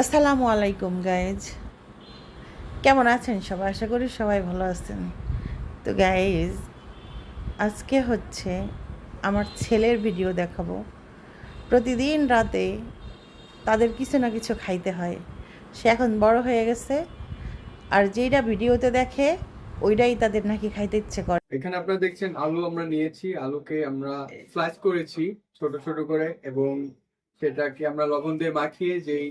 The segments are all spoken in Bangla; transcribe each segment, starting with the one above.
আসসালামু আলাইকুম গাইজ কেমন আছেন সবাই? আশা করি সবাই ভালো আছেন। তো গাইজ আজকে হচ্ছে আমার ছেলের ভিডিও দেখাবো। প্রতিদিন রাতে তাদের কিছু না কিছু খাইতে হয়। সে এখন বড় হয়ে গেছে। আর যেইটা ভিডিওতে দেখে, ওইটাই তাদের নাকি খাইতে ইচ্ছে করে। এখানে আপনারা দেখছেন, আলু আমরা নিয়েছি। আলুকে আমরা স্লাইস করেছি ছোট ছোট করে। এবং সেটাকে আমরা লবণ দিয়ে মাখিয়ে যেই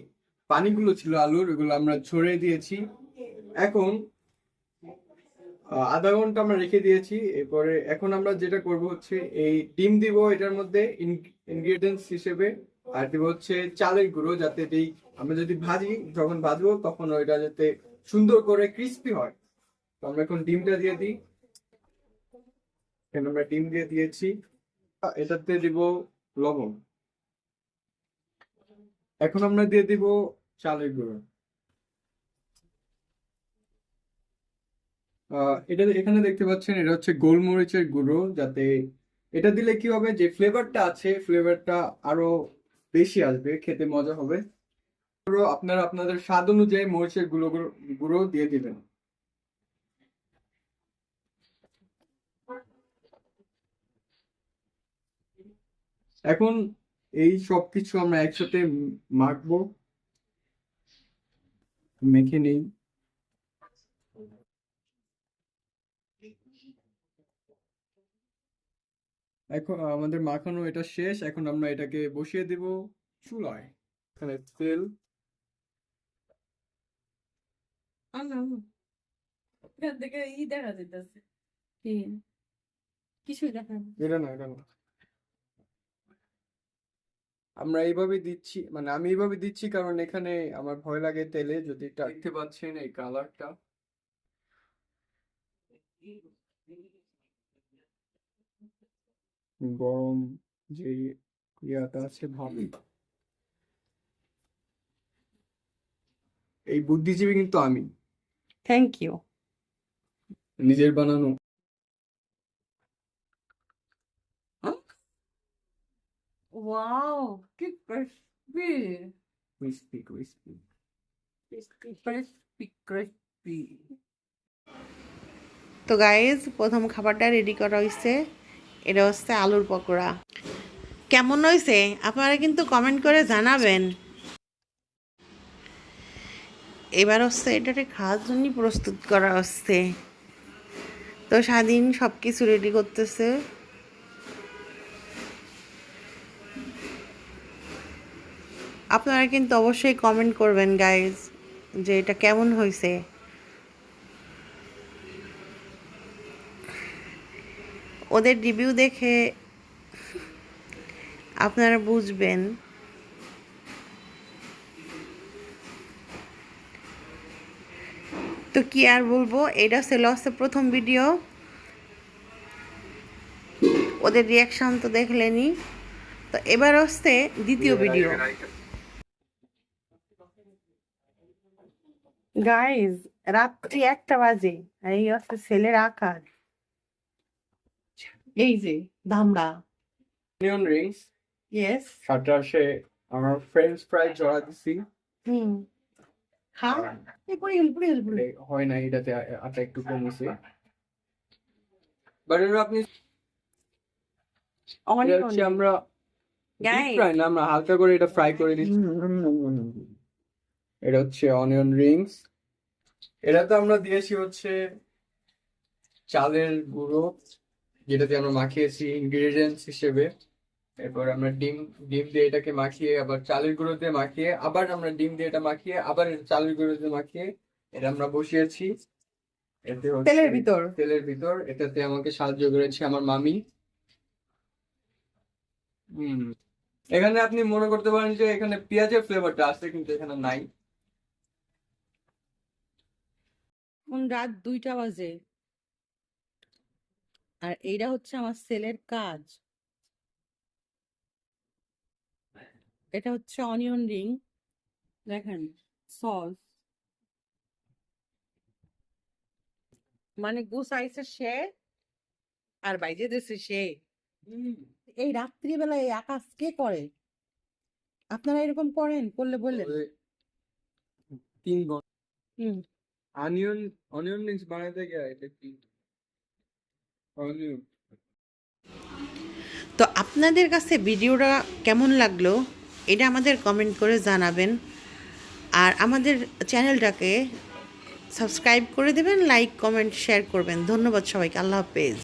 পানিগুলো ছিল আলুর ওগুলো আমরা ছড়িয়ে দিয়েছি। এখন আধা ঘণ্টা আমরা রেখে দিয়েছি। এরপরে এখন আমরা যেটা করব হচ্ছে, এই ডিম দিব এটার মধ্যে ইনগ্রেডিয়েন্টস হিসেবে, আর দিব হচ্ছে চালের গুঁড়ো যাতে এই আমরা যদি ভাজি, যখন ভাজবো তখন ওইটা যাতে সুন্দর করে ক্রিস্পি হয়। তো আমরা এখন ডিমটা দিয়ে দিই। এখানে আমরা ডিম দিয়ে দিয়েছি। এটাতে দিব লবণ। এখন আমরা দিয়ে দিব চালের গুঁড়ো। এটা এখানে দেখতে পাচ্ছেন, এটা হচ্ছে গোলমরিচের গুঁড়ো, যাতে এটা দিলে কি হবে, যে ফ্লেভারটা আছে ফ্লেভারটা আরও বেশি আসবে, খেতে মজা হবে। আপনারা, আপনাদের স্বাদ অনুযায়ী মরিচের গুঁড়ো গুঁড়ো দিয়ে দিবেন। এখন এই সব কিছু আমরা একসাথে মাখবো। মেখে নেই। এখন আমাদের মাখানো এটা শেষ এখন আমরা এটাকে বসিয়ে দেব চুলায়। এখানে তেল। ই দেখা যেতেছে কিছুই দেখা না। এটা না এটা না। আমরা এইভাবে দিচ্ছি মানে আমি এইভাবে দিচ্ছি কারণ এখানে আমার ভয় লাগে তেলে যদি এটা দেখতে পাচ্ছেন এই কালারটা। গরম যে ইয়াটা আছে ভাবি। এই বুদ্ধিজীবী কিন্তু আমি। থ্যাংক ইউ নিজের বানানো ওয়াও কি crispy crispy crispy crispy crispy তো গাইজ প্রথম খাবারটা রেডি করা হয়েছে এটা হচ্ছে আলুর পকোড়া। কেমন হয়েছে আপনারা কিন্তু কমেন্ট করে জানাবেন। এবার হচ্ছে এটাকে খাওয়ার জন্যই প্রস্তুত করা হচ্ছে। তো স্বাধীন সব কিছু রেডি করতেছে। আপনারা কিন্তু অবশ্যই কমেন্ট করবেন গাইজ যে এটা কেমন হয়েছে ওদের রিভিউ দেখে আপনারা বুঝবেন। তো কি আর বলব এটা ছিল হচ্ছে প্রথম ভিডিও ওদের রিয়াকশন তো দেখলেনি তো এবার হচ্ছে দ্বিতীয় ভিডিও গাইজ রাত্রি একটা বাজে আর এই হচ্ছে ছেলের আকার। এই যে ধামড়া অনিয়ন রিংস ইয়েস আসে আমার ফ্রেঞ্চ ফ্রাই জড়া দিছি। হুম। খা। হয় না এটাতে আটা একটু কমেছে। বাট আপনি হচ্ছে আমরা Guys. ফ্রাই না আমরা হালকা করে এটা ফ্রাই করে দিচ্ছি। এটা হচ্ছে অনিয়ন রিংস এটাতে আমরা দিয়েছি হচ্ছে চালের গুঁড়ো যেটাতে আমরা মাখিয়েছি ইনগ্রেডিয়েন্টস হিসেবে। এরপর আমরা ডিম ডিম দিয়ে এটাকে মাখিয়ে আবার চালের গুঁড়ো দিয়ে মাখিয়ে আবার আমরা ডিম দিয়ে এটা মাখিয়ে আবার চালের গুঁড়ো দিয়ে মাখিয়ে এটা আমরা বসিয়েছি। এতে তেলের ভিতর। তেলের ভিতর। এটাতে আমাকে সাহায্য করেছে আমার মামি। হুম। এখানে আপনি মনে করতে পারেন যে এখানে পেঁয়াজের ফ্লেভারটা আছে কিন্তু এখানে নাই এখন রাত দুইটা বাজে। আর এইটা হচ্ছে আমার সেলের কাজ। এটা হচ্ছে অনিয়ন রিং দেখেন সস মানে গুছাইছে সে আর বাইজে দিছে সে। এই রাত্রিবেলায় এই আকাশ কে করে? আপনারা এরকম করেন করলে বললেন। তিন ঘণ্টা। হুম। অনিয়ন অনিয়ন রিংস বানাতে গিয়ে এটা কি তো আপনাদের কাছে ভিডিওটা কেমন লাগল, এটা আমাদের কমেন্ট করে জানাবেন। আর আমাদের চ্যানেলটাকে সাবস্ক্রাইব করে দেবেন লাইক কমেন্ট শেয়ার করবেন। ধন্যবাদ সবাইকে, আল্লাহ হাফেজ।